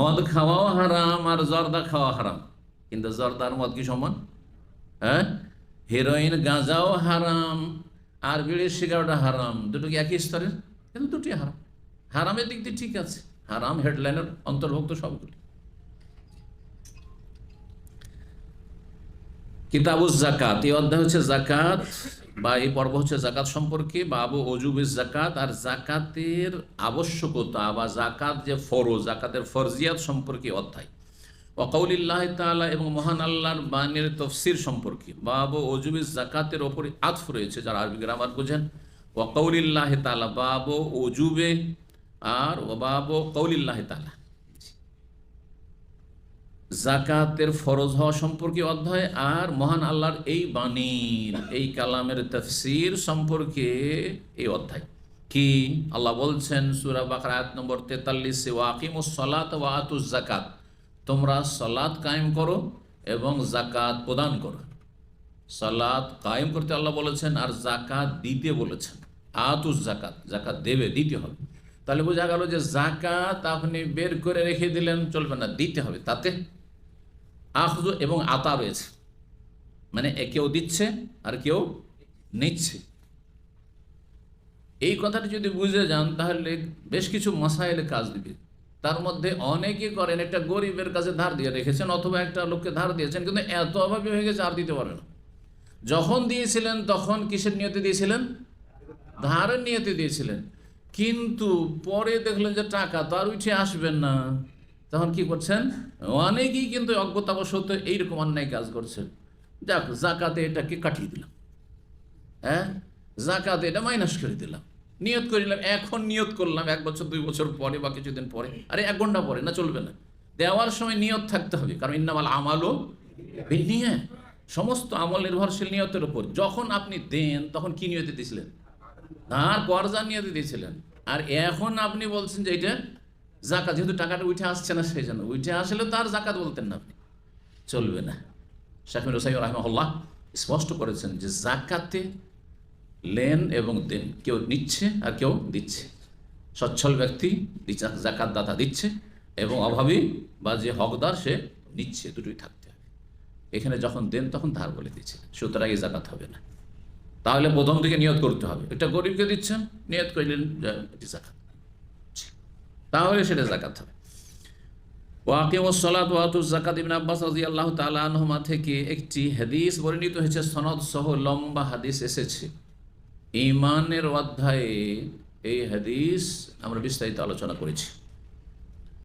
মদ খাওয়াও হারাম আর জর্দা খাওয়া হারাম। কিন্তু জর্দার মদ কি সমান? হ্যাঁ? হিরোইন গাঁজাও হারাম, আর বিড়ির সিগারেটও হারাম। দুটো কি একই স্তরের? কিন্তু দুটি হারাম। হারামের দিক দিয়ে ঠিক আছে। হারাম হেডলাইনের অন্তর্ভুক্ত সবগুলি। কিতাবুজ জাকাত এই অধ্যায় হচ্ছে জাকাত বা এই পর্ব হচ্ছে জাকাত সম্পর্কে, বাবু অজুবিস জাকাত আর জাকাতের আবশ্যকতা বা জাকাত যে ফরজ জাকাতের ফরজিয়াত সম্পর্কে অধ্যায়। ওকাউলিল্লাহ তাআলা এবং মহান আল্লাহর বাণীর তফসির সম্পর্কে, বাবু অজুবিস জাকাতের ওপরে আতফ রয়েছে, যারা আরবি গ্রামার বোঝেন। ওকাউলিল্লাহ তাআলা, বাবু অজুবে আর, ও বাবু কৌলিল্লাহ তাআলা। জাকাতের ফরজ হওয়া সম্পর্কে অধ্যায় আর মহান আল্লাহর এই বাণীর এই কালামের তফসির সম্পর্কে এই অধ্যায়। কি? আল্লাহ বলছেন, সুরা বাকরা, আয়াত নম্বর তেতাল্লিশে ওয়াকিম ও সলাত ওয়া আতুস জাকাত তোমরা সলাৎ কায়েম করো এবং জাকাত প্রদান করো। সালাত কায়েম করতে আল্লাহ বলেছেন আর জাকাত দিতে বলেছেন। আতুস জাকাত জাকাত দেবে, দিতে হবে। তাহলে বোঝা গেল যে জাকাত আপনি বের করে রেখে দিলেন, চলবে না, দিতে হবে। তাতে আখজ এবং আতা রয়েছে। মানে কেউ দিচ্ছে আর কেউ নিচ্ছে। এই কথাটি যদি বুঝে যান, তাহলে বেশ কিছু মশাইলে কাজ দিবে। তার মধ্যে অনেকে করেন, একটা গরিবের কাছে ধার দিয়ে রেখেছেন অথবা একটা লোককে ধার দিয়েছেন, কিন্তু এত অভাবে হয়ে গেছে, আর দিতে পারে না। যখন দিয়েছিলেন, তখন কিসের নিয়তে দিয়েছিলেন? ধারের নিয়তে দিয়েছিলেন। কিন্তু পরে দেখলেন যে টাকা তো আর উঠে আসবেন না। তখন কি করছেন? অনেকেই কিন্তু অজ্ঞতাবশত এইরকম অন্যায় কাজ করছেন। যাক জাকাতে এটাকে কাটিয়ে দিলাম। হ্যাঁ? জাকাতে এটা মাইনাস করে দিলাম। নিয়ত করিলাম এখন নিয়ত করলাম, এক বছর, দুই বছর পরে বা কিছুদিন পরে। আরে, এক ঘণ্টা পরে, না চলবে না। দেওয়ার সময় নিয়ত থাকতে হবে, কারণ ইন্নামাল আমালও নিয়ে সমস্ত আমল নির্ভরশীল নিয়তের উপর। যখন আপনি দেন, তখন কি নিয়তে দিয়েছিলেন? ধার, কর্জা নিয়তে দিয়েছিলেন। আর এখন আপনি বলছেন যে এটা জাকাত, যেহেতু টাকাটা উঠে আসছে না সেই জন্য উঠে আসলে তার জাকাত বলতেন না আপনি। চলবে না। শাকিম রসাই রহমল্লাহ স্পষ্ট করেছেন যে জাকাতে লেন এবং দেন, কেউ নিচ্ছে আর কেউ দিচ্ছে। সচ্ছল ব্যক্তি জাকাত দাতা দিচ্ছে এবং অভাবী বা যে হকদার সে নিচ্ছে, দুটোই থাকতে হবে। এখানে যখন দেন, তখন ধার বলে দিচ্ছে। সুতরাং এই জাকাত হবে না। তাহলে প্রথম থেকে নিয়ত করতে হবে। এটা গরিবকে দিচ্ছেন, নিয়ত করলেন জাকাত। তাহলে সেটা জাকাত হবে। ওয়াকিম সলাত ওয়াতুস জাকাত ইবিন আব্বাস রাজি আল্লাহ আনহুমা থেকে একটি হাদিস বর্ণিত হয়েছে, সনদ সহ লম্বা হাদিস এসেছে। ইমানের অধ্যায়ে এই হাদিস আমরা বিস্তারিত আলোচনা করেছি।